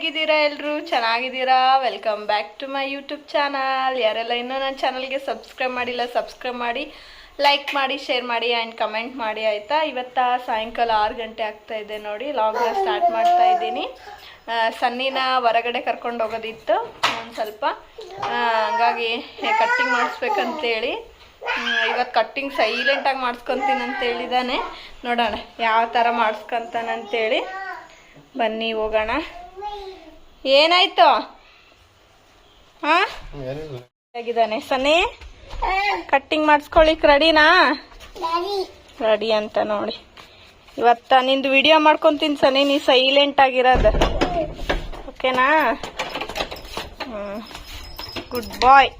ಹೇಗಿದ್ದೀರಾ ಎಲ್ಲರೂ ಚೆನ್ನಾಗಿದ್ದೀರಾ? Welcome back to my YouTube channel ಯಾರೆಲ್ಲ ಇನ್ನೂ ನನ್ನ ಚಾನಲ್ಗೆ ಸಬ್ಸ್ಕ್ರೈಬ್ ಮಾಡಿಲ್ಲ ಸಬ್ಸ್ಕ್ರೈಬ್ ಮಾಡಿ ಲೈಕ್ ಮಾಡಿ ಶೇರ್ ಮಾಡಿ ಆ್ಯಂಡ್ ಕಮೆಂಟ್ ಮಾಡಿ ಆಯಿತಾ? ಇವತ್ತ ಸಾಯಂಕಾಲ ಆರು ಗಂಟೆ ಆಗ್ತಾ ಇದೆ ನೋಡಿ ಲಾಗ್ನ ಸ್ಟಾರ್ಟ್ ಮಾಡ್ತಾ ಇದ್ದೀನಿ. ಸನ್ನಿನ ಹೊರಗಡೆ ಕರ್ಕೊಂಡು ಹೋಗೋದಿತ್ತು, ಒಂದು ಸ್ವಲ್ಪ. ಹಂಗಾಗಿ ಕಟ್ಟಿಂಗ್ ಮಾಡಿಸ್ಬೇಕಂತೇಳಿ ಇವತ್ತು ಕಟ್ಟಿಂಗ್ ಸೈಲೆಂಟಾಗಿ ಮಾಡಿಸ್ಕೊತೀನಿ ಅಂತ ಹೇಳಿದಾನೆ. ನೋಡೋಣ, ಯಾವ ಥರ ಮಾಡಿಸ್ಕೊತಾನಂತೇಳಿ ಬನ್ನಿ ಹೋಗೋಣ. ಏನಾಯ್ತು? ಹಾ ಆಗಿದ್ದಾನೆ ಸನ್ನಿ? ಕಟ್ಟಿಂಗ್ ಮಾಡಿಸ್ಕೊಳಿಕ್ ರೆಡಿನಾ ರೆಡಿ ಅಂತ ನೋಡಿ. ಇವತ್ತ ನಿಂದು ವಿಡಿಯೋ ಮಾಡ್ಕೊಂತೀನಿ ಸನ್ನಿ ನೀ ಸೈಲೆಂಟ್ ಆಗಿರೋದು. ಓಕೆನಾ ಗುಡ್ ಬಾಯ್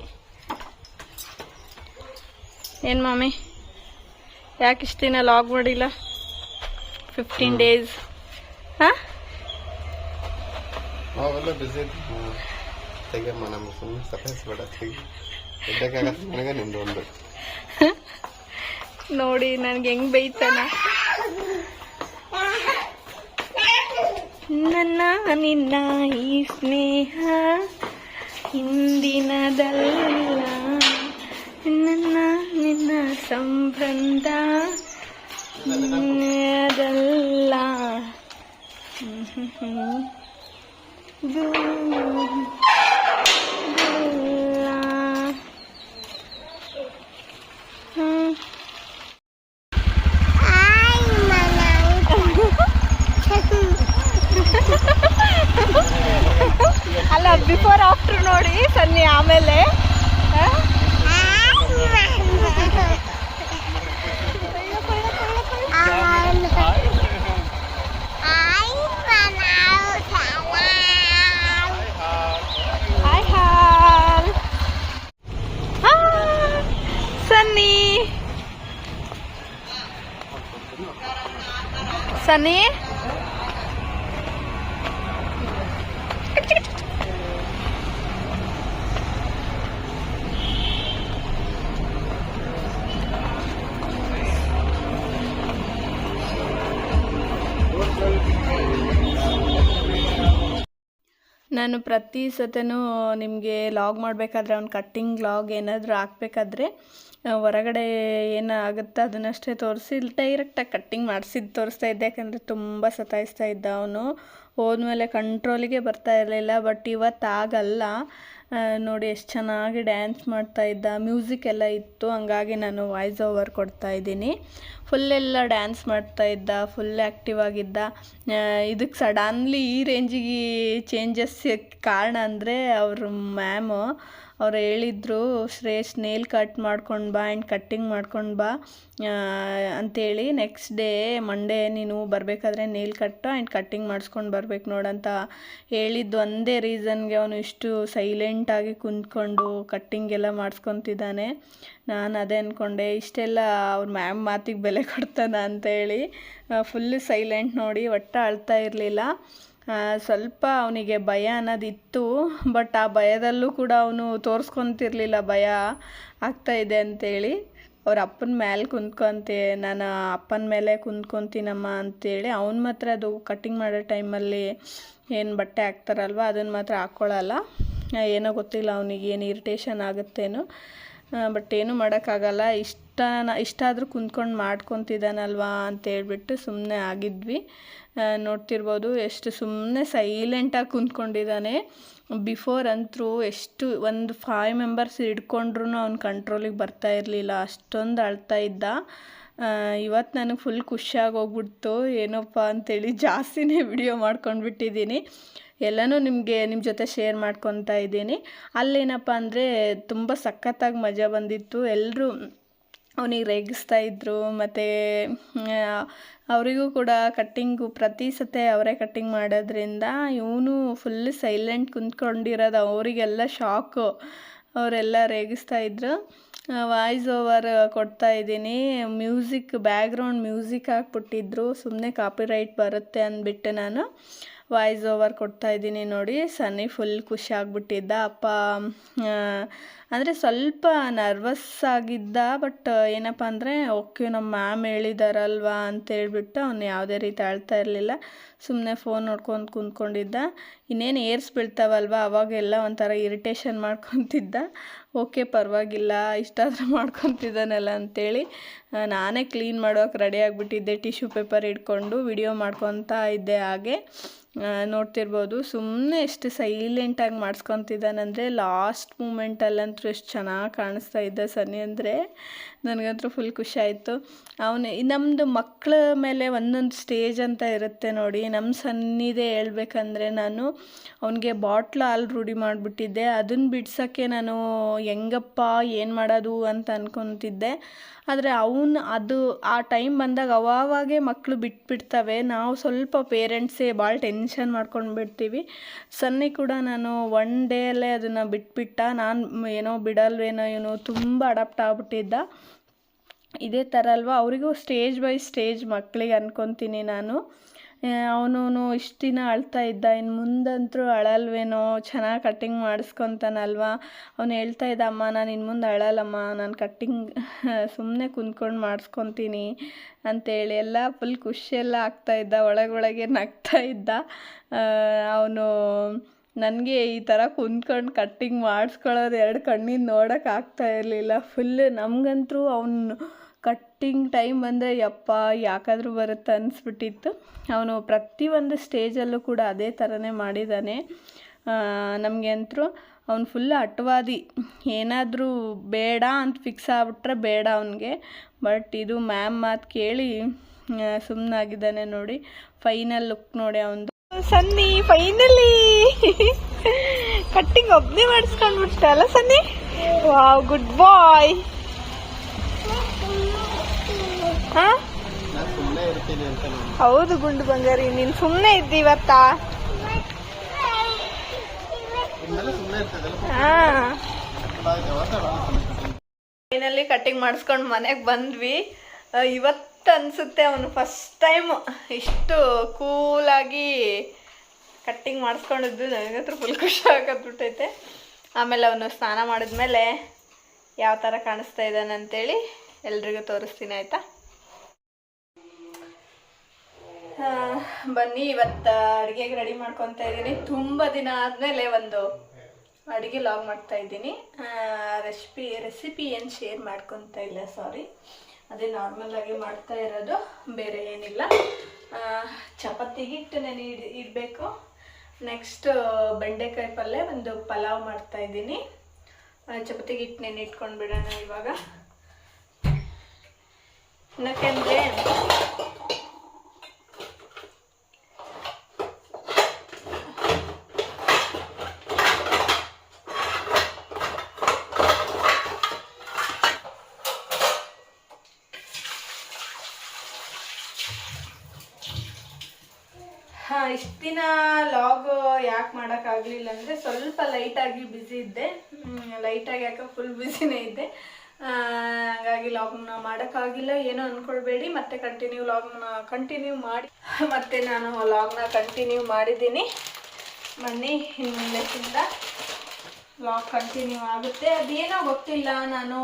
ಏನು ಮಮ್ಮಿ ಯಾಕೆ ಇಷ್ಟು ದಿನ ಲಾಗ್ ಮಾಡಿಲ್ಲ? ಫಿಫ್ಟೀನ್ ಡೇಸ್ ಹಾಂ ನಾವೆಲ್ಲ ಬಿಸಿ ತೆಗೆಯಮ್ಮ ನಮ್ಗೆ ಸುಮ್ಮನೆ ಸತಾಯಿಸ್ಬೇಡ ತೆಗಿ. ಎದ್ದಕ್ಕಾಗತ್ತೆ ನನಗೆ ನಿಮ್ದು ಒಂದು. ನೋಡಿ ನನ್ಗೆ ಹೆಂಗ್ ಬೈತಾನ ನನ್ನ ನಿನ್ನ ಈ ಸ್ನೇಹ ಹಿಂದಿನದಲ್ಲ. ನನ್ನ ನಿನ್ನ ಸಂಬಂಧ ಅದಲ್ಲ ಅಲ್ಲ ಬಿಫೋರ್ ಆಫ್ಟರ್ ನೋಡಿ ಸನ್ನಿ ಆಮೇಲೆ ಆ? ಹಾಯ್ ಹಾಲ್ ಆ, ಸನ್ನಿ ಸನ್ನಿ? ನಾನು ಪ್ರತಿ ಸತನೂ ನಿಮಗೆ ಲಾಗ್ ಮಾಡಬೇಕಾದ್ರೆ ಅವ್ನು ಕಟ್ಟಿಂಗ್ ಲಾಗ್ ಏನಾದರೂ ಹಾಕ್ಬೇಕಾದ್ರೆ ಹೊರಗಡೆ ಏನಾಗುತ್ತೆ ಅದನ್ನಷ್ಟೇ ತೋರಿಸಿ. ಡೈರೆಕ್ಟಾಗಿ ಕಟ್ಟಿಂಗ್ ಮಾಡಿಸಿದ್ದು ತೋರಿಸ್ತಾ ಇದ್ದೆ. ಯಾಕಂದರೆ ತುಂಬ ಸತಾಯಿಸ್ತಾ ಇದ್ದ ಅವನು. ಹೋದ್ಮೇಲೆ ಕಂಟ್ರೋಲಿಗೆ ಬರ್ತಾ ಇರಲಿಲ್ಲ ಬಟ್ ಇವತ್ತು ಆಗಲ್ಲ. ನೋಡಿ ಎಷ್ಟು ಚೆನ್ನಾಗಿ ಡ್ಯಾನ್ಸ್ ಮಾಡ್ತಾ ಇದ್ದ. ಮ್ಯೂಸಿಕ್ ಎಲ್ಲ ಇತ್ತು. ಹಂಗಾಗಿ ನಾನು ವಾಯ್ಸ್ ಓವರ್ ಕೊಡ್ತಾ ಇದ್ದೀನಿ. ಫುಲ್ಲೆಲ್ಲ ಡ್ಯಾನ್ಸ್ ಮಾಡ್ತಾ ಇದ್ದ. ಫುಲ್ ಆ್ಯಕ್ಟಿವ್ ಆಗಿದ್ದ. ಇದಕ್ಕೆ ಸಡನ್ಲಿ ಈ ರೇಂಜಿಗೆ ಚೇಂಜಸ್ ಕಾರಣ ಅಂದರೆ ಅವರು ಮ್ಯಾಮು ಅವ್ರು ಹೇಳಿದ್ರು, ಶ್ರೇಷ್ಠ ನೇಲ್ ಕಟ್ ಮಾಡ್ಕೊಂಡು ಬಾ ಆ್ಯಂಡ್ ಕಟ್ಟಿಂಗ್ ಮಾಡ್ಕೊಂಡು ಬಾ ಅಂಥೇಳಿ ನೆಕ್ಸ್ಟ್ ಡೇ ಮಂಡೇ ನೀನು ಬರಬೇಕಾದ್ರೆ ನೇಲ್ ಕಟ್ಟು ಆ್ಯಂಡ್ ಕಟ್ಟಿಂಗ್ ಮಾಡಿಸ್ಕೊಂಡು ಬರ್ಬೇಕು ನೋಡಂತ ಹೇಳಿದ್ದು. ಒಂದೇ ರೀಸನ್ಗೆ ಅವನು ಇಷ್ಟು ಸೈಲೆಂಟಾಗಿ ಕುಂತ್ಕೊಂಡು ಕಟ್ಟಿಂಗ್ ಎಲ್ಲ ಮಾಡಿಸ್ಕೊತಿದ್ದಾನೆ. ನಾನು ಅದೇ ಅಂದ್ಕೊಂಡೆ ಇಷ್ಟೆಲ್ಲ ಅವ್ರ ಮ್ಯಾಮ್ ಮಾತಿಗೆ ಬೆಲೆ ಕೊಡ್ತಾನ? ಅಂತೇಳಿ. ಫುಲ್ ಸೈಲೆಂಟ್ ನೋಡಿ, ಒಟ್ಟು ಅಳ್ತಾ ಇರಲಿಲ್ಲ. ಸ್ವಲ್ಪ ಅವನಿಗೆ ಭಯ ಅನ್ನೋದಿತ್ತು ಬಟ್ ಆ ಭಯದಲ್ಲೂ ಕೂಡ ಅವನು ತೋರಿಸ್ಕೊತಿರ್ಲಿಲ್ಲ, ಭಯ ಆಗ್ತಾ ಇದೆ ಅಂತೇಳಿ. ಅವ್ರ ಅಪ್ಪನ ಮೇಲೆ ಕುಂತ್ಕೊಂತೆ, ನಾನು ಅಪ್ಪನ ಮೇಲೆ ಕುಂತ್ಕೊತೀನಮ್ಮ ಅಂತೇಳಿ. ಅವ್ನು ಮಾತ್ರ ಅದು ಕಟ್ಟಿಂಗ್ ಮಾಡೋ ಟೈಮಲ್ಲಿ ಏನು ಬಟ್ಟೆ ಹಾಕ್ತಾರಲ್ವ ಅದನ್ನು ಮಾತ್ರ ಹಾಕ್ಕೊಳ್ಳಲ್ಲ ಏನೋ ಗೊತ್ತಿಲ್ಲ ಅವನಿಗೆ, ಏನು ಇರಿಟೇಷನ್ ಆಗುತ್ತೇನೋ. ಬಟ್ ಏನೂ ಮಾಡೋಕ್ಕಾಗಲ್ಲ. ಇಷ್ಟ ಇಷ್ಟ ಆದರೂ ಕುಂತ್ಕೊಂಡು ಮಾಡ್ಕೊತಿದ್ದಾನಲ್ವಾ ಅಂತೇಳ್ಬಿಟ್ಟು ಸುಮ್ಮನೆ ಆಗಿದ್ವಿ. ನೋಡ್ತಿರ್ಬೋದು ಎಷ್ಟು ಸುಮ್ಮನೆ ಸೈಲೆಂಟಾಗಿ ಕುಂತ್ಕೊಂಡಿದ್ದಾನೆ. ಬಿಫೋರ್ ಅಂತೂ ಎಷ್ಟು ಒಂದು ಫೈವ್ ಮೆಂಬರ್ಸ್ ಹಿಡ್ಕೊಂಡ್ರೂ ಅವ್ನು ಕಂಟ್ರೋಲಿಗೆ ಬರ್ತಾ ಇರಲಿಲ್ಲ. ಅಷ್ಟೊಂದು ಅಳ್ತಾ ಇದ್ದ. ಇವತ್ತು ನನಗೆ ಫುಲ್ ಖುಷಿಯಾಗಿ ಹೋಗ್ಬಿಡ್ತು ಏನಪ್ಪ ಅಂಥೇಳಿ ಜಾಸ್ತಿನೇ ವಿಡಿಯೋ ಮಾಡ್ಕೊಂಡ್ಬಿಟ್ಟಿದ್ದೀನಿ. ಎಲ್ಲನೂ ನಿಮಗೆ ನಿಮ್ಮ ಜೊತೆ ಶೇರ್ ಮಾಡ್ಕೊತಾ ಇದ್ದೀನಿ. ಅಲ್ಲೇನಪ್ಪ ಅಂದರೆ ತುಂಬ ಸಖತ್ತಾಗಿ ಮಜಾ ಬಂದಿತ್ತು. ಎಲ್ಲರೂ ಅವನಿಗೆ ರೇಗಿಸ್ತಾ ಇದ್ದರು ಮತ್ತು ಅವರಿಗೂ ಕೂಡ ಕಟ್ಟಿಂಗು ಪ್ರತಿ ಸತೆ ಅವರೇ ಕಟ್ಟಿಂಗ್ ಮಾಡೋದ್ರಿಂದ ಇವನು ಫುಲ್ ಸೈಲೆಂಟ್ ಕುಂತ್ಕೊಂಡಿರೋದು ಅವರಿಗೆಲ್ಲ ಶಾಕು ಅವರೆಲ್ಲ ರೇಗಿಸ್ತಾ ಇದ್ರು. ವಾಯ್ಸ್ ಓವರ್ ಕೊಡ್ತಾ ಇದ್ದೀನಿ. ಮ್ಯೂಸಿಕ್ ಬ್ಯಾಗ್ರೌಂಡ್ ಮ್ಯೂಸಿಕ್ ಹಾಕ್ಬಿಟ್ಟಿದ್ರು. ಸುಮ್ಮನೆ ಕಾಪಿರೈಟ್ ಬರುತ್ತೆ ಅಂದ್ಬಿಟ್ಟು ನಾನು. ವಾಯ್ಸ್ ಓವರ್ ಕೊಡ್ತಾ ಇದ್ದೀನಿ ನೋಡಿ. ಸನ್ನಿ ಫುಲ್ ಖುಷಿ ಆಗಿಬಿಟ್ಟಿದ್ದ. ಅಪ್ಪ ಅಂದರೆ ಸ್ವಲ್ಪ ನರ್ವಸ್ ಆಗಿದ್ದ ಬಟ್ ಏನಪ್ಪ ಅಂದರೆ ಓಕೆ ನಮ್ಮ ಮ್ಯಾಮ್ ಹೇಳಿದಾರಲ್ವಾ? ಅಂತೇಳ್ಬಿಟ್ಟು ಅವ್ನು ಯಾವುದೇ ರೀತಿ ಆಳ್ತಾ ಇರಲಿಲ್ಲ. ಸುಮ್ಮನೆ ಫೋನ್ ನೋಡ್ಕೊಂಡು ಕುಂತ್ಕೊಂಡಿದ್ದ. ಇನ್ನೇನು ಏರ್ಸ್ ಬೀಳ್ತಾವಲ್ವ ಅವಾಗೆಲ್ಲ ಒಂಥರ ಇರಿಟೇಷನ್ ಮಾಡ್ಕೊತಿದ್ದ. ಓಕೆ ಪರವಾಗಿಲ್ಲ, ಇಷ್ಟಾದರೂ ಮಾಡ್ಕೊತಿದ್ದಾನಲ್ಲ ಅಂಥೇಳಿ ನಾನೇ ಕ್ಲೀನ್ ಮಾಡೋಕೆ ರೆಡಿ ಆಗಿಬಿಟ್ಟಿದ್ದೆ ಟಿಶ್ಯೂ ಪೇಪರ್ ಇಟ್ಕೊಂಡು ವಿಡಿಯೋ ಮಾಡ್ಕೊತಾ ಇದ್ದೆ ಹಾಗೆ. ನೋಡ್ತಿರ್ಬೋದು. ಸುಮ್ಮನೆ ಎಷ್ಟು ಸೈಲೆಂಟಾಗಿ ಮಾಡಿಸ್ಕೊತಿದ್ದಾನಂದರೆ ಲಾಸ್ಟ್ ಮೂಮೆಂಟಲ್ಲಂತೂ ಎಷ್ಟು ಚೆನ್ನಾಗಿ ಕಾಣಿಸ್ತಾ ಇದ್ದ ಸನ್ನಿ ಅಂದರೆ ನನಗಂತೂ ಫುಲ್ ಖುಷಿ ಆಯಿತು. ಅವನು ನಮ್ಮದು ಮಕ್ಕಳ ಮೇಲೆ ಒಂದೊಂದು ಸ್ಟೇಜ್ ಅಂತ ಇರುತ್ತೆ ನೋಡಿ. ನಮ್ಮ ಸನ್ನಿದೆ ಹೇಳ್ಬೇಕಂದ್ರೆ ನಾನು ಅವನಿಗೆ ಬಾಟ್ಲ್ ಹಾಲು ರೂಢಿ ಮಾಡಿಬಿಟ್ಟಿದ್ದೆ. ಅದನ್ನು ಬಿಡ್ಸೋಕ್ಕೆ ನಾನು ಹೆಂಗಪ್ಪ, ಏನು ಮಾಡೋದು ಅಂತ ಅಂದ್ಕೊತಿದ್ದೆ ಆದರೆ ಅವನು, ಅದು ಆ ಟೈಮ್ ಬಂದಾಗ ಅವಾಗೆ ಮಕ್ಕಳು ಬಿಟ್ಬಿಡ್ತವೆ. ನಾವು ಸ್ವಲ್ಪ ಪೇರೆಂಟ್ಸೇ ಭಾಳ ಟೆನ್ಷನ್ ಮಾಡ್ಕೊಂಡು ಬಿಡ್ತೀವಿ ಸನ್ನಿ ಕೂಡ ನಾನು ಒನ್ ಡೇಯಲ್ಲೇ ಅದನ್ನು ಬಿಟ್ಬಿಟ್ಟ. ನಾನು ಏನೋ ಬಿಡಲ್ವೇನೋ ಇವನು ತುಂಬ ಅಡಾಪ್ಟ್ ಆಗ್ಬಿಟ್ಟಿದ್ದ. ಇದೇ ಥರ ಅಲ್ವಾ? ಅವರಿಗೂ ಸ್ಟೇಜ್ ಬೈ ಸ್ಟೇಜ್ ಮಕ್ಕಳಿಗೆ ಅಂದ್ಕೊತೀನಿ ನಾನು. ಅವನು ಇಷ್ಟು ದಿನ ಅಳ್ತಾ ಇದ್ದ. ಇನ್ನು ಮುಂದಂತರೂ ಅಳಲ್ವೇನೋ? ಚೆನ್ನಾಗಿ ಕಟ್ಟಿಂಗ್ ಮಾಡಿಸ್ಕೊತಾನಲ್ವಾ? ಅವನು ಹೇಳ್ತಾ ಇದ್ದ, ಅಮ್ಮ, ನಾನು ಇನ್ನು ಮುಂದೆ ಅಳಲ್ಲಮ್ಮ. ನಾನು ಕಟ್ಟಿಂಗ್ ಸುಮ್ಮನೆ ಕುಂತ್ಕೊಂಡು ಮಾಡಿಸ್ಕೊತೀನಿ. ಅಂತೇಳಿ ಎಲ್ಲ ಫುಲ್ ಖುಷಿಯೆಲ್ಲ ಆಗ್ತಾ ಇದ್ದ. ಒಳಗೊಳಗೆ ನಗ್ತಾ ಇದ್ದ. ಅವನು ನನಗೆ ಈ ಥರ ಕುಂತ್ಕೊಂಡು ಕಟ್ಟಿಂಗ್ ಮಾಡಿಸ್ಕೊಳ್ಳೋದು ಎರಡು ಕಣ್ಣಿಂದ ನೋಡೋಕೆ ಆಗ್ತಾ ಇರಲಿಲ್ಲ. ಫುಲ್ ನಮಗಂತೂ ಅವನು ಕಟ್ಟಿಂಗ್ ಟೈಮ್ ಬಂದರೆ ಯಪ್ಪ, ಯಾಕಾದರೂ ಬರುತ್ತೆ ಅನಿಸ್ಬಿಟ್ಟಿತ್ತು. ಅವನು ಪ್ರತಿಯೊಂದು ಸ್ಟೇಜಲ್ಲೂ ಕೂಡ ಅದೇ ಥರನೇ ಮಾಡಿದ್ದಾನೆ ನಮಗೆ ಅಂತೂ ಅವ್ನು ಫುಲ್ ಅಟವಾದಿ. ಏನಾದರೂ ಬೇಡ ಅಂತ ಫಿಕ್ಸ್ ಆಗ್ಬಿಟ್ರೆ ಬೇಡ ಅವನಿಗೆ. ಬಟ್ ಇದು ಮ್ಯಾಮ್ ಮಾತು ಕೇಳಿ ಸುಮ್ಮನಾಗಿದ್ದಾನೆ ನೋಡಿ. ಫೈನಲ್ ಲುಕ್ ನೋಡಿ ಅವನದು. ಸನ್ನಿ ಫೈನಲಿ ಕಟ್ಟಿಂಗ್ ಒಬ್ಬನೇ ಮಾಡಿಸ್ಕೊಂಡ್ಬಿಡ್ತ ಅಲ್ಲ ಸನ್ನಿ? ವಾವ್ ಗುಡ್ ಬಾಯ್ ಹೌದು ಗುಂಡು ಬಂಗಾರಿ, ನೀನ್ ಸುಮ್ಮನೆ ಇದ್ದಿ ಇವತ್ತಾ? ಫೈನಲಿ ಕಟ್ಟಿಂಗ್ ಮಾಡಿಸ್ಕೊಂಡು ಮನೆಗೆ ಬಂದ್ವಿ. ಇವತ್ತು ಅನಿಸುತ್ತೆ ಅವನು ಫಸ್ಟ್ ಟೈಮ್ ಇಷ್ಟು ಕೂಲಾಗಿ ಕಟ್ಟಿಂಗ್ ಮಾಡಿಸ್ಕೊಂಡಿದ್ದು ನನಗಂತೂ ಫುಲ್ ಖುಷಿ ಆಗತ್ಬಿಟ್ಟೈತೆ ಆಮೇಲೆ ಅವನು ಸ್ನಾನ ಮಾಡಿದ್ಮೇಲೆ ಯಾವ ಥರ ಕಾಣಿಸ್ತಾ ಇದ್ದಾನೆ ಅಂತೇಳಿ ಎಲ್ರಿಗೂ ತೋರಿಸ್ತೀನಿ, ಆಯಿತಾ? ಬನ್ನಿ, ಇವತ್ತು ಅಡುಗೆಗೆ ರೆಡಿ ಮಾಡ್ಕೊತಾ ಇದ್ದೀನಿ. ತುಂಬ ದಿನ ಆದಮೇಲೆ ಒಂದು ಅಡುಗೆ ಲಾಗ್ ಮಾಡ್ತಾ ಇದ್ದೀನಿ. ರೆಸಿಪಿ ರೆಸಿಪಿ ಏನು ಶೇರ್ ಮಾಡ್ಕೊತಾ ಇಲ್ಲ ಸಾರಿ ಅದೇ ನಾರ್ಮಲ್ ಆಗಿ ಮಾಡ್ತಾ ಇರೋದು, ಬೇರೆ ಏನಿಲ್ಲ. ಚಪಾತಿ ಹಿಟ್ಟು ನೆನೆ ಇಡ್, ಇಡಬೇಕು. ನೆಕ್ಸ್ಟ್ ಬೆಂಡೆಕಾಯಿ ಪಲ್ಯ ಒಂದು ಪಲಾವ್ ಮಾಡ್ತಾ ಇದ್ದೀನಿ. ಚಪಾತಿ ಹಿಟ್ಟು ನೆನೆ ಇಟ್ಕೊಂಡು ಬಿಡೋಣ ಇವಾಗ. ಯಾಕೆಂದರೆ ದಿನ ಲಾಗ್ ಯಾಕೆ ಮಾಡೋಕ್ಕಾಗಲಿಲ್ಲ ಅಂದರೆ ಸ್ವಲ್ಪ ಲೈಟಾಗಿ ಬ್ಯುಸಿ ಇದ್ದೆ. ಲೈಟಾಗಿ ಯಾಕೆ ಫುಲ್ ಬ್ಯುಸಿನೇ ಇದ್ದೆ. ಹಾಗಾಗಿ ಲಾಗ್ನ ಮಾಡೋಕ್ಕಾಗಿಲ್ಲ ಏನೋ ಅಂದ್ಕೊಳ್ಬೇಡಿ ಮತ್ತೆ ಕಂಟಿನ್ಯೂ ಲಾಗ್ನ ಕಂಟಿನ್ಯೂ ಮಾಡಿ, ಮತ್ತೆ ನಾನು ಲಾಗ್ನ ಕಂಟಿನ್ಯೂ ಮಾಡಿದ್ದೀನಿ. ಬನ್ನಿ ಮುಂದಕ್ಕಿಂತ ಲಾಗ್ ಕಂಟಿನ್ಯೂ ಆಗುತ್ತೆ. ಅದೇನೋ ಗೊತ್ತಿಲ್ಲ, ನಾನು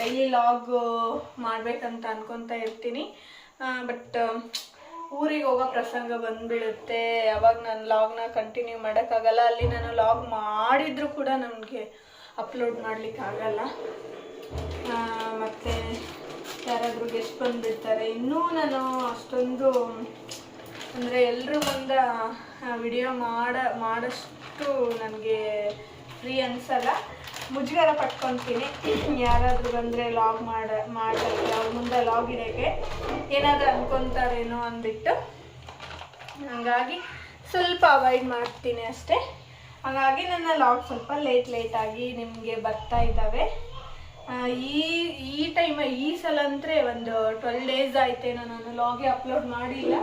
ಡೈಲಿ ಲಾಗ್ ಮಾಡಬೇಕಂತ ಅನ್ಕೊತಾ ಇರ್ತೀನಿ. ಬಟ್ ಊರಿಗೆ ಹೋಗೋ ಪ್ರಸಂಗ ಬಂದ್ಬಿಡುತ್ತೆ. ಅವಾಗ ನಾನು ಲಾಗ್ನ ಕಂಟಿನ್ಯೂ ಮಾಡೋಕ್ಕಾಗಲ್ಲ. ಅಲ್ಲಿ ನಾನು ಲಾಗ್ ಮಾಡಿದರೂ ಕೂಡ ನನಗೆ ಅಪ್ಲೋಡ್ ಮಾಡ್ಲಿಕ್ಕೆ ಆಗಲ್ಲ. ಮತ್ತು ಯಾರಾದರೂ ಗೆಸ್ಟ್ ಬಂದುಬಿಡ್ತಾರೆ ಇನ್ನೂ ನಾನು ಅಷ್ಟೊಂದು, ಅಂದರೆ ಎಲ್ಲರೂ ಬಂದ ವಿಡಿಯೋ ಮಾಡ, ಮಾಡೋಷ್ಟು ನನಗೆ ಫ್ರೀ ಅನಿಸಲ್ಲ. ಮುಜುಗರ ಪಟ್ಕೊತೀನಿ. ಯಾರಾದರೂ ಬಂದರೆ ಲಾಗ್ ಮಾಡ ಮಾಡೋಕ್ಕೆ ಅವ್ರ ಮುಂದೆ ಇರೋಕ್ಕೆ ಏನಾದರೂ ಅಂದ್ಕೊತಾರೇನೋ ಅಂದ್ಬಿಟ್ಟು ಹಾಗಾಗಿ ಸ್ವಲ್ಪ ಅವಾಯ್ಡ್ ಮಾಡ್ತೀನಿ ಅಷ್ಟೇ. ಹಾಗಾಗಿ ನನ್ನ ಲಾಗ್ ಸ್ವಲ್ಪ ಲೇಟ್ ಲೇಟಾಗಿ ನಿಮಗೆ ಬರ್ತಾ ಇದ್ದಾವೆ. ಈ ಈ ಟೈಮ್ ಈ ಸಲ ಅಂದರೆ ಒಂದು ಟ್ವೆಲ್ ಡೇಸ್ ಆಯ್ತೇನೋ, ನಾನು ಲಾಗೆ ಅಪ್ಲೋಡ್ ಮಾಡಿಲ್ಲ.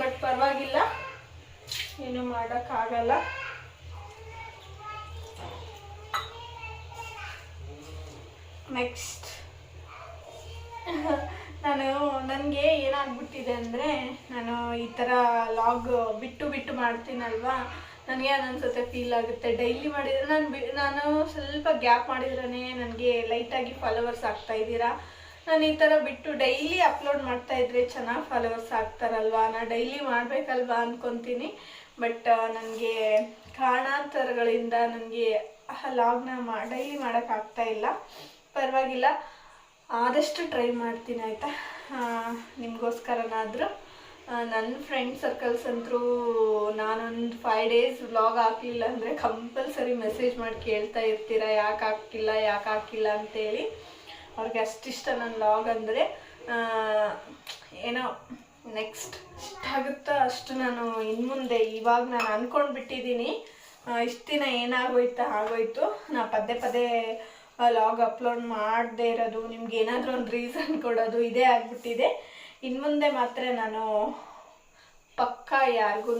ಬಟ್ ಪರವಾಗಿಲ್ಲ. ಏನು ಮಾಡೋಕ್ಕಾಗಲ್ಲ. ನೆಕ್ಸ್ಟ್ ನಾನು, ನನಗೆ ಏನಾಗ್ಬಿಟ್ಟಿದೆ ಅಂದರೆ, ನಾನು ಈ ಥರ ಲಾಗ್ ಬಿಟ್ಟು ಬಿಟ್ಟು ಮಾಡ್ತೀನಲ್ವಾ? ನನಗೆ ಅದನ್ಸುತ್ತೆ ಫೀಲ್ ಆಗುತ್ತೆ. ಡೈಲಿ ಮಾಡಿದರೆ ನಾನು ಬಿ, ನಾನು ಸ್ವಲ್ಪ ಗ್ಯಾಪ್ ಮಾಡಿದ್ರೇ ನನಗೆ ಲೈಟಾಗಿ ಫಾಲೋವರ್ಸ್ ಆಗ್ತಾ ಇದ್ದೀರಾ? ನಾನು ಈ ಥರ ಬಿಟ್ಟು ಡೈಲಿ ಅಪ್ಲೋಡ್ ಮಾಡ್ತಾ ಇದ್ರೆ ಚೆನ್ನಾಗಿ ಫಾಲೋವರ್ಸ್ ಆಗ್ತಾರಲ್ವಾ? ನಾನು ಡೈಲಿ ಮಾಡಬೇಕಲ್ವಾ ಅಂದ್ಕೊತೀನಿ ಬಟ್ ನನಗೆ ಕಾರಣಾಂತರಗಳಿಂದ ನನಗೆ ಲಾಗ್ನ ಮಾ ಡೈಲಿ ಮಾಡೋಕ್ಕಾಗ್ತಾ ಇಲ್ಲ. ಪರವಾಗಿಲ್ಲ. ಆದಷ್ಟು ಟ್ರೈ ಮಾಡ್ತೀನಿ ಆಯಿತಾ? ನಿಮಗೋಸ್ಕರನಾದರೂ ನನ್ನ ಫ್ರೆಂಡ್ ಸರ್ಕಲ್ಸ್ ಅಂತರೂ ನಾನೊಂದು ಫೈವ್ ಡೇಸ್ ವ್ಲಾಗ್ ಹಾಕಲಿಲ್ಲ ಅಂದರೆ ಕಂಪಲ್ಸರಿ ಮೆಸೇಜ್ ಮಾಡಿ ಕೇಳ್ತಾ ಇರ್ತೀರ? ಯಾಕೆ ಹಾಕಿಲ್ಲ ಯಾಕೆ ಹಾಕಿಲ್ಲ ಅಂತೇಳಿ. ಅವ್ರಿಗೆ ಅಷ್ಟಿಷ್ಟ ನನ್ನ ಲಾಗ್ ಅಂದರೆ ಏನೋ ನೆಕ್ಸ್ಟ್ ಎಷ್ಟಾಗುತ್ತೋ ಅಷ್ಟು ನಾನು ಇನ್ನು ಮುಂದೆ ಇವಾಗ ನಾನು ಅಂದ್ಕೊಂಡು ಬಿಟ್ಟಿದ್ದೀನಿ ಇಷ್ಟು ದಿನ ಏನಾಗೋಯ್ತಾ, ಆಗೋಯ್ತು. ನಾ ಪದೇ ಪದೇ ಲಾಗ್ ಅಪ್ಲೋಡ್ ಮಾಡದೇ ಇರೋದು, ನಿಮ್ಗೆ ಏನಾದರೂ ಒಂದು ರೀಸನ್ ಕೊಡೋದು ಇದೇ ಆಗಿಬಿಟ್ಟಿದೆ. ಇನ್ನು ಮುಂದೆ ಮಾತ್ರ ನಾನು ಪಕ್ಕ ಯಾರಿಗೂ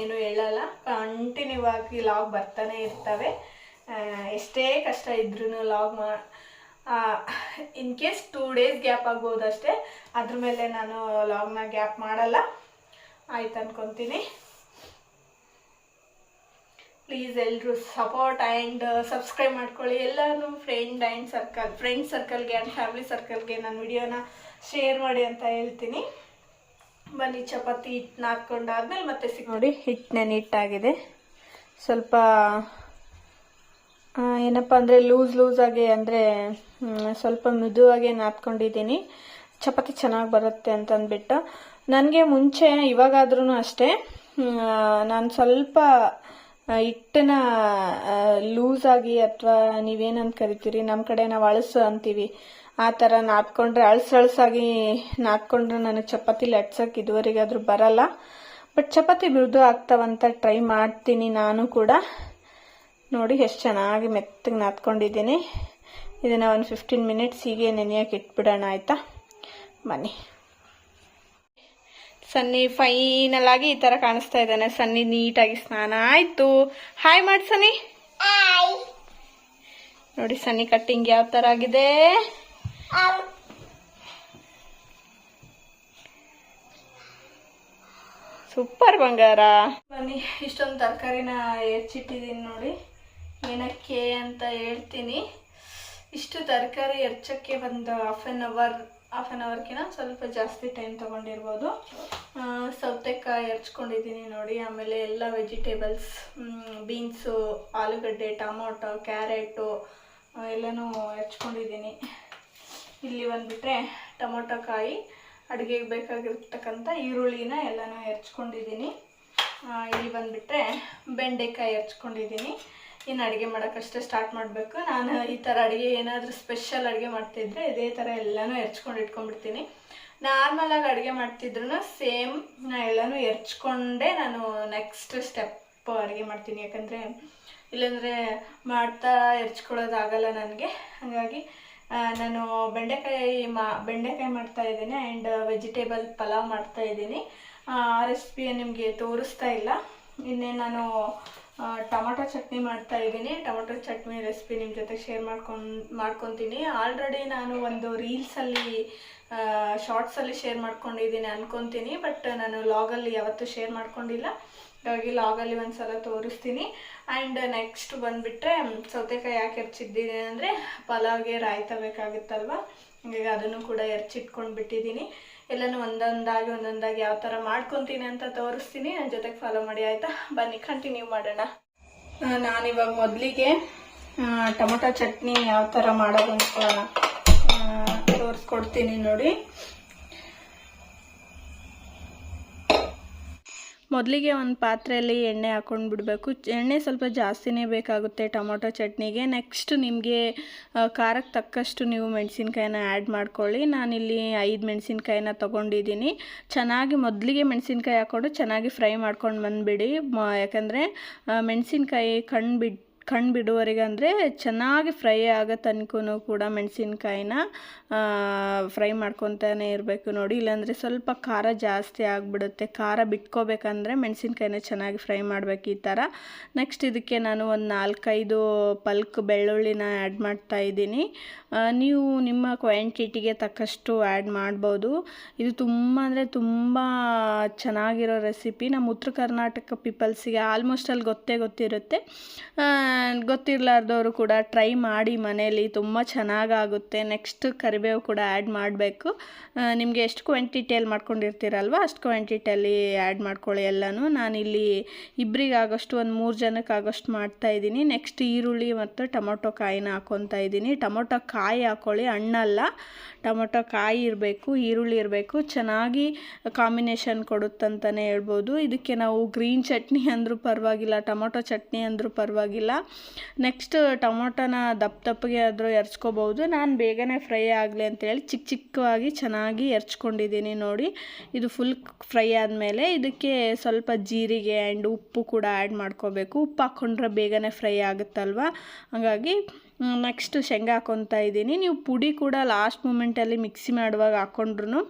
ಏನು ಹೇಳಲ್ಲ. ಕಂಟಿನ್ಯೂ ಆಗಿ ಲಾಗ್ ಬರ್ತಾನೆ ಇರ್ತವೆ. ಎಷ್ಟೇ ಕಷ್ಟ ಇದ್ರೂ ಲಾಗ್ ಮಾ in case two days gap ಆಗ್ಬೋದು ಅಷ್ಟೇ ಅದ್ರ ಮೇಲೆ ನಾನು ಲಾಗ್ನ ಗ್ಯಾಪ್ ಮಾಡಲ್ಲ. ಆಯ್ತು ಅನ್ಕೊತೀನಿ. ಪ್ಲೀಸ್ ಎಲ್ಲರೂ ಸಪೋರ್ಟ್ ಆ್ಯಂಡ್ ಸಬ್ಸ್ಕ್ರೈಬ್ ಮಾಡ್ಕೊಳ್ಳಿ. ಎಲ್ಲರೂ ಫ್ರೆಂಡ್ ಆ್ಯಂಡ್ ಸರ್ಕಲ್ ಫ್ರೆಂಡ್ ಸರ್ಕಲ್ಗೆ ಆ್ಯಂಡ್ ಫ್ಯಾಮಿಲಿ ಸರ್ಕಲ್ಗೆ ನನ್ನ ವಿಡಿಯೋನ ಶೇರ್ ಮಾಡಿ ಅಂತ ಹೇಳ್ತೀನಿ. ಬನ್ನಿ, ಚಪಾತಿ ಹಿಟ್ಟು ನಾದ್ಕೊಂಡಾದ್ಮೇಲೆ ಮತ್ತೆ ಸಿಗ್ ನೋಡಿ ಹಿಟ್ಟು ನೆನಿಟ್ಟಾಗಿದೆ ಸ್ವಲ್ಪ ಏನಪ್ಪ ಅಂದರೆ ಲೂಸ್ ಲೂಸಾಗಿ ಅಂದರೆ ಸ್ವಲ್ಪ ಮೃದುವಾಗಿ ನಾದ್ಕೊಂಡಿದ್ದೀನಿ. ಚಪಾತಿ ಚೆನ್ನಾಗಿ ಬರುತ್ತೆ ಅಂತ ಅಂದ್ಬಿಟ್ಟು. ನನಗೆ ಮುಂಚೆ ಇವಾಗಾದ್ರೂ ಅಷ್ಟೇ. ನಾನು ಸ್ವಲ್ಪ ಆ, ಲೂಸ್ ಆಗಿ ಅಥವಾ ನೀವೇನಂತ ಕರಿತೀರಿ ನಮ್ಮ ಕಡೆ ನಾವು ಅಳಸು ಅಂತೀವಿ. ಆ ಥರ ನಾದ್ಕೊಂಡ್ರೆ ಅಳಸು ಅಳಸಾಗಿ ನಾದ್ಕೊಂಡ್ರೆ ನನಗೆ ಚಪಾತಿ ಲಟ್ಸೋಕೆ ಇದುವರೆಗಾದರೂ ಬರಲ್ಲ. ಬಟ್ ಚಪಾತಿ ಮೃದು ಆಗ್ತಾವಂತ ಟ್ರೈ ಮಾಡ್ತೀನಿ ನಾನು ಕೂಡ. ನೋಡಿ ಎಷ್ಟು ಚೆನ್ನಾಗಿ ಮೆತ್ತಗೆ ನಾದ್ಕೊಂಡಿದ್ದೀನಿ. ಇದನ್ನು ಒಂದು ಫಿಫ್ಟೀನ್ ಮಿನಿಟ್ಸ್ ಹೀಗೆ ನೆನೆಯೋಕೆ ಇಟ್ಬಿಡೋಣ ಆಯಿತಾ? ಬನ್ನಿ. ಸನ್ನಿ ಫೈನಲ್ ಆಗಿ ಈ ಥರ ಕಾಣಿಸ್ತಾ ಇದ್ದಾನೆ. ಸನ್ನಿ ನೀಟಾಗಿ ಸ್ನಾನ ಆಯಿತು. ಹಾಯ್ ಮಾಡಿ ಸನ್ನಿ. ನೋಡಿ ಸನ್ನಿ ಕಟ್ಟಿಂಗ್ ಯಾವ ಥರ ಆಗಿದೆ. ಸೂಪರ್ ಬಂಗಾರ. ಬನ್ನಿ ಇಷ್ಟೊಂದು ತರಕಾರಿನ ಹೆಚ್ಚಿಟ್ಟಿದ್ದೀನಿ ನೋಡಿ. ಏನಕ್ಕೆ ಅಂತ ಹೇಳ್ತೀನಿ. ಇಷ್ಟು ತರಕಾರಿ ಹೆಚ್ಚಕ್ಕೆ ಒಂದು half an hour half an ಅವರ್ಕಿನ ಸ್ವಲ್ಪ ಜಾಸ್ತಿ ಟೈಮ್ ತೊಗೊಂಡಿರ್ಬೋದು. ಸೌತೆಕಾಯಿ ಹೆರ್ಚ್ಕೊಂಡಿದ್ದೀನಿ ನೋಡಿ, ಆಮೇಲೆ ಎಲ್ಲ ವೆಜಿಟೇಬಲ್ಸ್ ಬೀನ್ಸು ಆಲೂಗಡ್ಡೆ, ಟೊಮೊಟೊ, ಕ್ಯಾರೆಟು ಎಲ್ಲನೂ ಹೆರ್ಚ್ಕೊಂಡಿದ್ದೀನಿ ಇಲ್ಲಿ ಬಂದುಬಿಟ್ರೆ ಟೊಮೊಟೊ ಕಾಯಿ ಅಡುಗೆಗೆ ಬೇಕಾಗಿರ್ತಕ್ಕಂಥ ಈರುಳ್ಳಿನ ಎಲ್ಲನೂ ಹೆರ್ಚ್ಕೊಂಡಿದ್ದೀನಿ ಇಲ್ಲಿ ಬಂದುಬಿಟ್ರೆ ಬೆಂಡೆಕಾಯಿ ಹೆರ್ಚ್ಕೊಂಡಿದ್ದೀನಿ ಇನ್ನು ಅಡುಗೆ ಮಾಡೋಕ್ಕಷ್ಟೇ ಸ್ಟಾರ್ಟ್ ಮಾಡಬೇಕು. ನಾನು ಈ ಥರ ಅಡುಗೆ ಏನಾದರೂ ಸ್ಪೆಷಲ್ ಅಡುಗೆ ಮಾಡ್ತಿದ್ರೆ ಇದೇ ಥರ ಎಲ್ಲನೂ ಎರ್ಚ್ಕೊಂಡು ಇಟ್ಕೊಂಡ್ಬಿಡ್ತೀನಿ. ನಾರ್ಮಲಾಗಿ ಅಡುಗೆ ಮಾಡ್ತಿದ್ರು ಸೇಮ್ ನಾ ಎಲ್ಲನೂ ಎರ್ಚ್ಕೊಂಡೇ ನಾನು ನೆಕ್ಸ್ಟ್ ಸ್ಟೆಪ್ ಅಡುಗೆ ಮಾಡ್ತೀನಿ. ಯಾಕಂದರೆ ಇಲ್ಲಾಂದರೆ ಮಾಡ್ತಾ ಎರ್ಚ್ಕೊಳ್ಳೋದಾಗಲ್ಲ ನನಗೆ. ಹಾಗಾಗಿ ನಾನು ಬೆಂಡೆಕಾಯಿ ಮಾ, ಬೆಂಡೆಕಾಯಿ ಮಾಡ್ತಾ ಇದ್ದೀನಿ ಆ್ಯಂಡ್ ವೆಜಿಟೇಬಲ್ ಪಲಾವ್ ಮಾಡ್ತಾ ಇದ್ದೀನಿ. ಆ ರೆಸಿಪಿ ನಿಮಗೆ ತೋರಿಸ್ತಾ ಇಲ್ಲ. ಇನ್ನೇ ನಾನು ಟೊಮೊಟೊ ಚಟ್ನಿ ಮಾಡ್ತಾ ಇದ್ದೀನಿ. ಟೊಮೊಟೊ ಚಟ್ನಿ ರೆಸಿಪಿ ನಿಮ್ಮ ಜೊತೆ ಶೇರ್ ಮಾಡ್ಕೊಂಡು, ಮಾಡ್ಕೊತೀನಿ. ಆಲ್ರೆಡಿ ನಾನು ಒಂದು ರೀಲ್ಸಲ್ಲಿ ಶಾರ್ಟ್ಸಲ್ಲಿ ಶೇರ್ ಮಾಡ್ಕೊಂಡಿದ್ದೀನಿ ಅನ್ಕೊತೀನಿ. ಬಟ್ ನಾನು ಲಾಗಲ್ಲಿ ಯಾವತ್ತೂ ಶೇರ್ ಮಾಡ್ಕೊಂಡಿಲ್ಲ. ಹಾಗಾಗಿ ಲಾಗಲ್ಲಿ ಒಂದು ಸಲ ತೋರಿಸ್ತೀನಿ. ಆ್ಯಂಡ್ ನೆಕ್ಸ್ಟ್ ಬಂದುಬಿಟ್ರೆ, ಸೌತೆಕಾಯಿ ಯಾಕೆ ಹೆಚ್ಚಿದ್ದೀನಿ ಅಂದರೆ, ಪಲಾವ್ಗೆ ರಾಯ್ತ ಬೇಕಾಗುತ್ತಲ್ವ? ಹಾಗಾಗಿ ಅದನ್ನು ಕೂಡ ಎರಚಿಟ್ಕೊಂಡು ಬಿಟ್ಟಿದ್ದೀನಿ ಎಲ್ಲನೂ ಒಂದೊಂದಾಗಿ ಒಂದೊಂದಾಗಿ ಯಾವ ಥರ ಮಾಡ್ಕೊತೀನಿ ಅಂತ ತೋರಿಸ್ತೀನಿ. ನನ್ನ ಜೊತೆಗೆ ಫಾಲೋ ಮಾಡಿ, ಆಯಿತಾ? ಬನ್ನಿ ಕಂಟಿನ್ಯೂ ಮಾಡೋಣ. ನಾನಿವಾಗ ಮೊದಲಿಗೆ ಟೊಮೊಟೊ ಚಟ್ನಿ ಯಾವ ಥರ ಮಾಡೋದು ಅಂತ ತೋರಿಸ್ಕೊಡ್ತೀನಿ ನೋಡಿ. ಮೊದಲಿಗೆ ಒಂದು ಪಾತ್ರೆಯಲ್ಲಿ ಎಣ್ಣೆ ಹಾಕೊಂಡು ಬಿಡಬೇಕು ಎಣ್ಣೆ ಸ್ವಲ್ಪ ಜಾಸ್ತಿನೇ ಬೇಕಾಗುತ್ತೆ ಟೊಮೊಟೊ ಚಟ್ನಿಗೆ. ನೆಕ್ಸ್ಟ್ ನಿಮಗೆ ಖಾರಕ್ಕೆ ತಕ್ಕಷ್ಟು ನೀವು ಮೆಣಸಿನ್ಕಾಯಿನ ಆ್ಯಡ್ ಮಾಡ್ಕೊಳ್ಳಿ. ನಾನಿಲ್ಲಿ ಐದು ಮೆಣಸಿನ್ಕಾಯಿನ ತೊಗೊಂಡಿದ್ದೀನಿ. ಚೆನ್ನಾಗಿ ಮೊದಲಿಗೆ ಮೆಣಸಿನ್ಕಾಯಿ ಹಾಕ್ಕೊಂಡು ಚೆನ್ನಾಗಿ ಫ್ರೈ ಮಾಡ್ಕೊಂಡು ಬಂದುಬಿಡಿ. ಯಾಕಂದರೆ ಮೆಣಸಿನ್ಕಾಯಿ ಕಣ್ಣು ಬಿಟ್ಟು ಕಣ್ಣು ಬಿಡುವವರೆಗೆ ಅಂದರೆ ಚೆನ್ನಾಗಿ ಫ್ರೈ ಆಗೋ ತನಕನೂ ಕೂಡ ಮೆಣಸಿನ್ಕಾಯಿನ ಫ್ರೈ ಮಾಡ್ಕೊತಾನೆ ಇರಬೇಕು ನೋಡಿ. ಇಲ್ಲಾಂದರೆ ಸ್ವಲ್ಪ ಖಾರ ಜಾಸ್ತಿ ಆಗಿಬಿಡುತ್ತೆ. ಖಾರ ಬಿಟ್ಕೋಬೇಕಂದ್ರೆ ಮೆಣಸಿನ್ಕಾಯಿನ ಚೆನ್ನಾಗಿ ಫ್ರೈ ಮಾಡಬೇಕು ಈ ಥರ. ನೆಕ್ಸ್ಟ್ ಇದಕ್ಕೆ ನಾನು ಒಂದು ನಾಲ್ಕೈದು ಪಲ್ಕ್ ಬೆಳ್ಳುಳ್ಳಿನ ಆ್ಯಡ್ ಮಾಡ್ತಾ ಇದ್ದೀನಿ. ನೀವು ನಿಮ್ಮ ಕ್ವಾಂಟಿಟಿಗೆ ತಕ್ಕಷ್ಟು ಆ್ಯಡ್ ಮಾಡ್ಬೋದು. ಇದು ತುಂಬ ಅಂದರೆ ತುಂಬ ಚೆನ್ನಾಗಿರೋ ರೆಸಿಪಿ ನಮ್ಮ ಉತ್ತರ ಕರ್ನಾಟಕ ಪೀಪಲ್ಸಿಗೆ ಆಲ್ಮೋಸ್ಟ್ ಅಲ್ಲಿ ಗೊತ್ತೇ ಗೊತ್ತಿರುತ್ತೆ. ಗೊತ್ತಿರಲಾರ್ದವರು ಕೂಡ ಟ್ರೈ ಮಾಡಿ ಮನೇಲಿ ತುಂಬ ಚೆನ್ನಾಗಾಗುತ್ತೆ. ನೆಕ್ಸ್ಟ್ ಕರಿಬೇವು ಕೂಡ ಆ್ಯಡ್ ಮಾಡಬೇಕು. ನಿಮಗೆ ಎಷ್ಟು ಕ್ವಾಂಟಿಟಿಯಲ್ಲಿ ಮಾಡ್ಕೊಂಡಿರ್ತೀರಲ್ವ ಅಷ್ಟು ಕ್ವಾಂಟಿಟಿಯಲ್ಲಿ ಆ್ಯಡ್ ಮಾಡ್ಕೊಳ್ಳಿ ಎಲ್ಲನೂ. ನಾನಿಲ್ಲಿ ಇಬ್ಬರಿಗಾಗೋಷ್ಟು ಒಂದು ಮೂರು ಜನಕ್ಕೆ ಆಗೋಷ್ಟು ಮಾಡ್ತಾ ಇದ್ದೀನಿ. ನೆಕ್ಸ್ಟ್ ಈರುಳ್ಳಿ ಮತ್ತು ಟೊಮೊಟೊ ಕಾಯಿನ ಹಾಕ್ಕೊತಾ ಇದ್ದೀನಿ. ಟೊಮೊಟೊ ಕಾಯಿ ಹಾಕ್ಕೊಳ್ಳಿ ಹಣ್ಣಲ್ಲ. ಟೊಮೊಟೊ ಕಾಯಿ ಇರಬೇಕು, ಈರುಳ್ಳಿ ಇರಬೇಕು, ಚೆನ್ನಾಗಿ ಕಾಂಬಿನೇಷನ್ ಕೊಡುತ್ತಂತಲೇ ಹೇಳ್ಬೋದು. ಇದಕ್ಕೆ ನಾವು ಗ್ರೀನ್ ಚಟ್ನಿ ಅಂದರೂ ಪರವಾಗಿಲ್ಲ, ಟೊಮೊಟೊ ಚಟ್ನಿ ಅಂದರೂ ಪರವಾಗಿಲ್ಲ. ನೆಕ್ಸ್ಟ್ ಟೊಮೊಟೊನ ದಪ್ಪ ದಪ್ಪಗೆ ಆದರೂ ಎರ್ಚ್ಕೋಬೋದು. ನಾನು ಬೇಗನೆ ಫ್ರೈ ಆಗಲಿ ಅಂತೇಳಿ ಚಿಕ್ಕ ಚಿಕ್ಕವಾಗಿ ಚೆನ್ನಾಗಿ ಎರ್ಚ್ಕೊಂಡಿದ್ದೀನಿ ನೋಡಿ. ಇದು ಫುಲ್ ಫ್ರೈ ಆದಮೇಲೆ ಇದಕ್ಕೆ ಸ್ವಲ್ಪ ಜೀರಿಗೆ ಆ್ಯಂಡ್ ಉಪ್ಪು ಕೂಡ ಆ್ಯಡ್ ಮಾಡ್ಕೋಬೇಕು. ಉಪ್ಪು ಹಾಕ್ಕೊಂಡ್ರೆ ಬೇಗನೆ ಫ್ರೈ ಆಗುತ್ತಲ್ವ? ಹಾಗಾಗಿ ನೆಕ್ಸ್ಟ್ ಶೇಂಗಾ ಹಾಕೊತಾ ಇದ್ದೀನಿ. ನೀವು ಪುಡಿ ಕೂಡ ಲಾಸ್ಟ್ ಮೂಮೆಂಟಲ್ಲಿ ಮಿಕ್ಸಿ ಮಾಡುವಾಗ ಹಾಕ್ಕೊಂಡ್ರು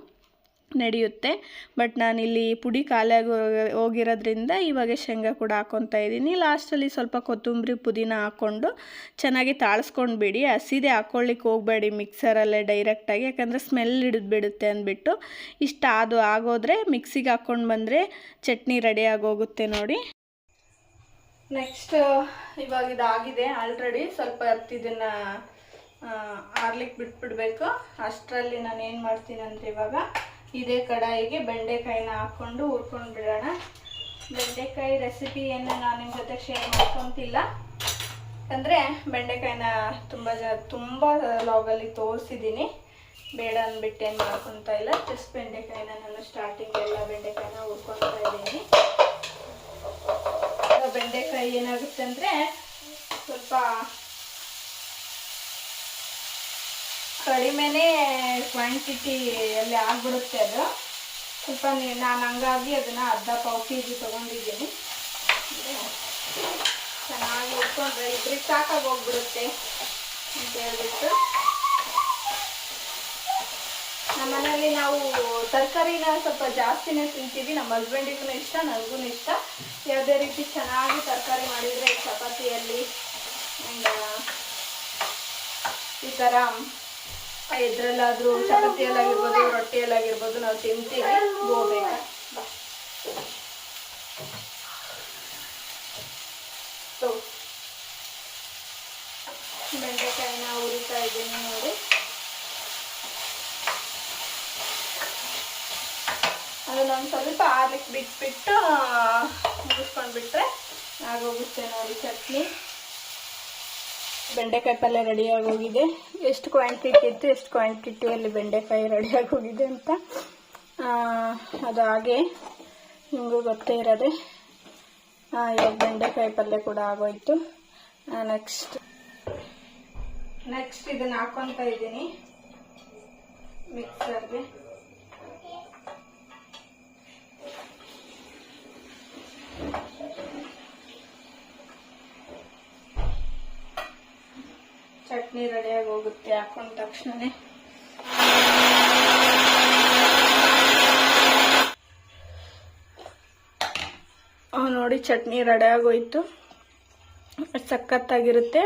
ನಡೆಯುತ್ತೆ. ಬಟ್ ನಾನಿಲ್ಲಿ ಪುಡಿ ಖಾಲಿಯಾಗಿ ಹೋಗಿರೋದ್ರಿಂದ ಇವಾಗ ಶೇಂಗಾ ಕೂಡ ಹಾಕ್ಕೊತಾ ಇದ್ದೀನಿ. ಲಾಸ್ಟಲ್ಲಿ ಸ್ವಲ್ಪ ಕೊತ್ತಂಬರಿ ಪುದೀನ ಹಾಕ್ಕೊಂಡು ಚೆನ್ನಾಗಿ ತಾಳಿಸ್ಕೊಂಡು ಬಿಡಿ ಹಸಿದೆ ಹಾಕ್ಕೊಳ್ಳಿಕ್ಕೆ ಹೋಗಬೇಡಿ ಮಿಕ್ಸರಲ್ಲೇ ಡೈರೆಕ್ಟಾಗಿ ಯಾಕಂದರೆ ಸ್ಮೆಲ್ ಹಿಡಿದು ಬಿಡುತ್ತೆ ಅಂದ್ಬಿಟ್ಟು. ಇಷ್ಟ ಅದು ಆಗೋದ್ರೆ ಮಿಕ್ಸಿಗೆ ಹಾಕ್ಕೊಂಡು ಬಂದರೆ ಚಟ್ನಿ ರೆಡಿ ಆಗೋಗುತ್ತೆ ನೋಡಿ. ನೆಕ್ಸ್ಟ್ ಇವಾಗ ಇದಾಗಿದೆ ಆಲ್ರೆಡಿ ಸ್ವಲ್ಪ ಹೊತ್ತು ಇದನ್ನು ಆರ್ಲಿಕ್ಕೆ ಬಿಟ್ಬಿಡ್ಬೇಕು. ಅಷ್ಟರಲ್ಲಿ ನಾನು ಏನು ಮಾಡ್ತೀನಿ ಅಂದರೆ ಇವಾಗ ಇದೇ ಕಡಾಯಿಗೆ ಬೆಂಡೆಕಾಯಿನ ಹಾಕ್ಕೊಂಡು ಹುರ್ಕೊಂಡು ಬಿಡೋಣ. ಬೆಂಡೆಕಾಯಿ ರೆಸಿಪಿ ಏನು ನಾನು ನಿಮ್ಮ ಜೊತೆ ಶೇರ್ ಮಾಡ್ಕೊತಿಲ್ಲ. ಅಂದರೆ ಬೆಂಡೆಕಾಯಿನ ತುಂಬ ಜ, ತುಂಬ ಲಾಗಲ್ಲಿ ತೋರಿಸಿದ್ದೀನಿ ಬೇಡ ಅಂದ್ಬಿಟ್ಟು ಏನು ಮಾಡ್ಕೊತಾ ಇಲ್ಲ. ಜಸ್ಟ್ ಬೆಂಡೆಕಾಯಿನ ನಾನು ಸ್ಟಾರ್ಟಿಂಗ್ ಎಲ್ಲ ಬೆಂಡೆಕಾಯಿನ ಹುರ್ಕೊತಾ ಇದ್ದೀನಿ. ಬೆಂಡೆಕಾಯಿ ಏನಾಗುತ್ತೆ ಅಂದರೆ ಸ್ವಲ್ಪ ಕಡಿಮೆನೇ ಕ್ವಾಂಟಿಟಿಯಲ್ಲಿ ಆಗ್ಬಿಡುತ್ತೆ ಅದು. ಸ್ವಲ್ಪ ನಾನು ಹಂಗಾಗಿ ಅದನ್ನು ಅರ್ಧ ಪಾವು ಕೆ ಜಿ ತೊಗೊಂಡಿದ್ದೀನಿ. ಚೆನ್ನಾಗಿ ಇಟ್ಕೊಂಡ್ರೆ ಇಬ್ರಿಗೆ ಸಾಕಾಗಿ ಹೋಗ್ಬಿಡುತ್ತೆ ಅಂತ ಹೇಳ್ಬಿಟ್ಟು. ನಮ್ಮ ಮನೆಯಲ್ಲಿ ನಾವು ತರಕಾರಿನ ಸ್ವಲ್ಪ ಜಾಸ್ತಿನೇ ತಿಂತೀವಿ. ನಮ್ಮ ಹಸ್ಬೆಂಡಿಗೂ ಇಷ್ಟ, ನನಗೂ ಇಷ್ಟ. ಯಾವುದೇ ರೀತಿ ಚೆನ್ನಾಗಿ ತರಕಾರಿ ಮಾಡಿದರೆ ಚಪಾತಿಯಲ್ಲಿ ಈ ಥರ ಇದರಲ್ಲಾದರೂ ಚಪಾತಿಯಲ್ಲಾಗಿರ್ಬೋದು, ರೊಟ್ಟಿಯಲ್ಲಾಗಿರ್ಬೋದು ನಾವು ತಿಂತೀವಿ. ಹೋಗ್ಬೇಕು ಬೆಂಡೆಕಾಯಿನ ಉರಿತಾ ಇದ್ದೀನಿ ನೋಡಿ. ಅದನ್ನೊಂದು ಸ್ವಲ್ಪ ಆರ್ಲಿಕ್ಕೆ ಬಿಟ್ಬಿಟ್ಟು, ಮುಗಿಸ್ಕೊಂಡ್ಬಿಟ್ರೆ ಆಗೋಗುತ್ತೆ ನೋಡಿ ಚಟ್ನಿ. ಬೆಂಡೆಕಾಯಿ ಪಲ್ಯ ರೆಡಿಯಾಗಿ ಹೋಗಿದೆ. ಎಷ್ಟು ಕ್ವಾಂಟಿಟಿ ಇತ್ತು, ಎಷ್ಟು ಕ್ವಾಂಟಿಟಿಯಲ್ಲಿ ಬೆಂಡೆಕಾಯಿ ರೆಡಿಯಾಗಿ ಹೋಗಿದೆ ಅಂತ. ಅದು ಹಾಗೆ ನಿಮಗೂ ಗೊತ್ತೇ ಇರೋದೆ. ಇವಾಗ ಬೆಂಡೆಕಾಯಿ ಪಲ್ಯ ಕೂಡ ಆಗೋಯ್ತು. ನೆಕ್ಸ್ಟ್ ನೆಕ್ಸ್ಟ್ ಇದನ್ನು ಹಾಕ್ಕೊತಾ ಇದ್ದೀನಿ. ಮಿಕ್ಸರ್ಗೆ ಚಟ್ನಿ ರೆಡಿಯಾಗಿ ಹೋಗುತ್ತೆ, ಹಾಕೊಂಡ ತಕ್ಷಣನೇ. ನೋಡಿ ಚಟ್ನಿ ರೆಡಿಯಾಗಿ ಹೋಯ್ತು. ಸಖತ್ತಾಗಿರುತ್ತೆ.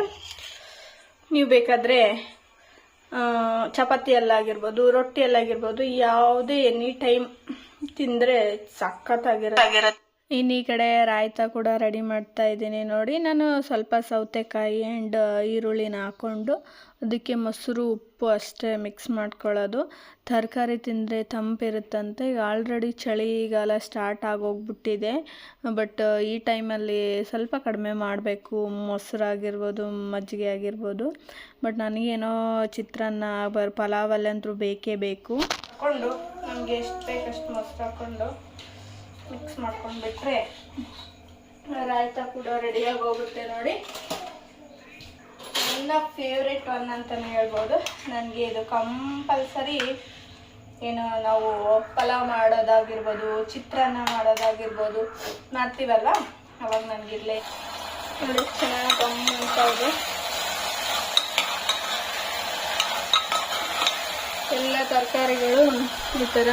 ನೀವು ಬೇಕಾದರೆ ರೊಟ್ಟಿ ರೊಟ್ಟಿಯಲ್ಲಾಗಿರ್ಬೋದು ಯಾವುದೇ ಎನಿ ಟೈಮ್ ತಿಂದರೆ ಸಖತ್ತಾಗಿರುತ್ತೆ. ಇನ್ನು ಈ ಕಡೆ ರಾಯ್ತ ಕೂಡ ರೆಡಿ ಮಾಡ್ತಾ ಇದ್ದೀನಿ ನೋಡಿ. ನಾನು ಸ್ವಲ್ಪ ಸೌತೆಕಾಯಿ ಆ್ಯಂಡ್ ಈರುಳ್ಳಿನ ಹಾಕ್ಕೊಂಡು ಅದಕ್ಕೆ ಮೊಸರು, ಉಪ್ಪು ಅಷ್ಟೇ ಮಿಕ್ಸ್ ಮಾಡ್ಕೊಳ್ಳೋದು. ತರಕಾರಿ ತಿಂದರೆ ತಂಪಿರುತ್ತಂತೆ. ಈಗ ಆಲ್ರೆಡಿ ಚಳಿಗಾಲ ಸ್ಟಾರ್ಟ್ ಆಗೋಗ್ಬಿಟ್ಟಿದೆ. ಬಟ್ ಈ ಟೈಮಲ್ಲಿ ಸ್ವಲ್ಪ ಕಡಿಮೆ ಮಾಡಬೇಕು. ಮೊಸರಾಗಿರ್ಬೋದು, ಮಜ್ಜಿಗೆ ಆಗಿರ್ಬೋದು. ಬಟ್ ನನಗೇನೋ ಚಿತ್ರಾನ್ನ, ಬರ್ ಪಲಾವಲ್ಲಂತೂ ಬೇಕೇ ಬೇಕು. ಹಾಕ್ಕೊಂಡು ನಮಗೆ ಎಷ್ಟು ಬೇಕಷ್ಟು ಮೊಸರು ಹಾಕ್ಕೊಂಡು ಮಿಕ್ಸ್ ಮಾಡ್ಕೊಂಡ್ಬಿಟ್ರೆ ರಾಯ್ತ ಕೂಡ ರೆಡಿಯಾಗಿ ಹೋಗುತ್ತೆ ನೋಡಿ. ಎಲ್ಲ ಫೇವ್ರೆಟ್ ಒನ್ ಅಂತಲೇ ಹೇಳ್ಬೋದು. ನನಗೆ ಇದು ಕಂಪಲ್ಸರಿ ಏನು ನಾವು ಪಲಾವ್ ಮಾಡೋದಾಗಿರ್ಬೋದು, ಚಿತ್ರಾನ್ನ ಮಾಡೋದಾಗಿರ್ಬೋದು, ಮಾಡ್ತೀವಲ್ಲ? ಅವಾಗ ನನಗಿರಲಿ ನೋಡಿ, ಚೆನ್ನಾಗಿ ಕಮ್ಮಿ ಅಂತ ಇದೆ. ಎಲ್ಲ ತರಕಾರಿಗಳು ಈ ಥರ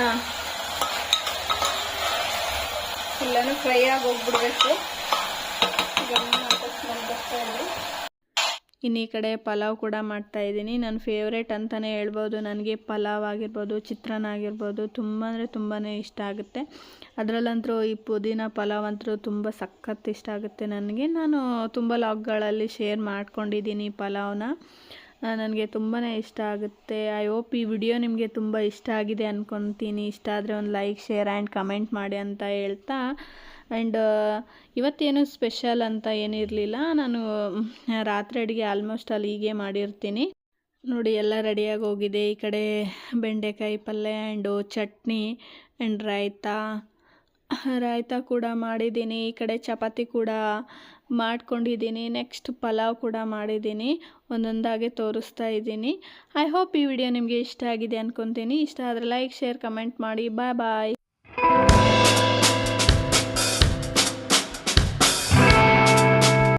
ಎಲ್ಲನೂ ಫ್ರೈ ಆಗಿ ಹೋಗ್ಬಿಡ್ಬೇಕು ಇನ್ನು ಈ ಕಡೆ ಪಲಾವ್ ಕೂಡ ಮಾಡ್ತಾ ಇದ್ದೀನಿ. ನನ್ನ ಫೇವ್ರೇಟ್ ಅಂತಲೇ ಹೇಳ್ಬೋದು. ನನಗೆ ಪಲಾವ್ ಆಗಿರ್ಬೋದು, ಚಿತ್ರಾನ್ನ ಆಗಿರ್ಬೋದು, ತುಂಬ ಅಂದರೆ ತುಂಬಾ ಇಷ್ಟ ಆಗುತ್ತೆ. ಅದರಲ್ಲಂತೂ ಈ ಪುದೀನ ಪಲಾವ್ ಅಂತೂ ತುಂಬ ಸಖತ್ ಇಷ್ಟ ಆಗುತ್ತೆ ನನಗೆ. ನಾನು ತುಂಬ ಲಾಗ್ಗಳಲ್ಲಿ ಶೇರ್ ಮಾಡ್ಕೊಂಡಿದ್ದೀನಿ ಪಲಾವ್ನ. ನನಗೆ ತುಂಬಾ ಇಷ್ಟ ಆಗುತ್ತೆ. ಐ ಹೋಪ್ ಈ ವಿಡಿಯೋ ನಿಮಗೆ ತುಂಬ ಇಷ್ಟ ಆಗಿದೆ ಅಂದ್ಕೊತೀನಿ ಇಷ್ಟ ಆದರೆ ಒಂದು ಲೈಕ್ ಶೇರ್ ಆ್ಯಂಡ್ ಕಮೆಂಟ್ ಮಾಡಿ ಅಂತ ಹೇಳ್ತಾ. ಆ್ಯಂಡ್ ಇವತ್ತೇನು ಸ್ಪೆಷಲ್ ಅಂತ ಏನಿರಲಿಲ್ಲ. ನಾನು ರಾತ್ರಿ ಅಡುಗೆ ಆಲ್ಮೋಸ್ಟ್ ಅಲ್ಲಿ ಹೀಗೆ ಮಾಡಿರ್ತೀನಿ. ನೋಡಿ, ಎಲ್ಲ ರೆಡಿಯಾಗಿ ಹೋಗಿದೆ. ಈ ಕಡೆ ಬೆಂಡೆಕಾಯಿ ಪಲ್ಯ ಆ್ಯಂಡು ಚಟ್ನಿ ಆ್ಯಂಡ್ ರಾಯ್ತಾ. ರಾಯ್ತ ಕೂಡ ಮಾಡಿದ್ದೀನಿ. ಈ ಕಡೆ ಚಪಾತಿ ಕೂಡ ಮಾಡ್ಕೊಂಡಿದ್ದೀನಿ. ನೆಕ್ಸ್ಟ್ ಪಲಾವ್ ಕೂಡ ಮಾಡಿದ್ದೀನಿ. ಒಂದೊಂದಾಗೆ ತೋರಿಸ್ತಾ ಇದ್ದೀನಿ. ಐ ಹೋಪ್ ಈ ವಿಡಿಯೋ ನಿಮಗೆ ಇಷ್ಟ ಆಗಿದೆ ಅಂದ್ಕೊತೀನಿ ಇಷ್ಟ ಆದರೆ ಲೈಕ್ ಶೇರ್ ಕಮೆಂಟ್ ಮಾಡಿ. ಬಾಯ್ ಬಾಯ್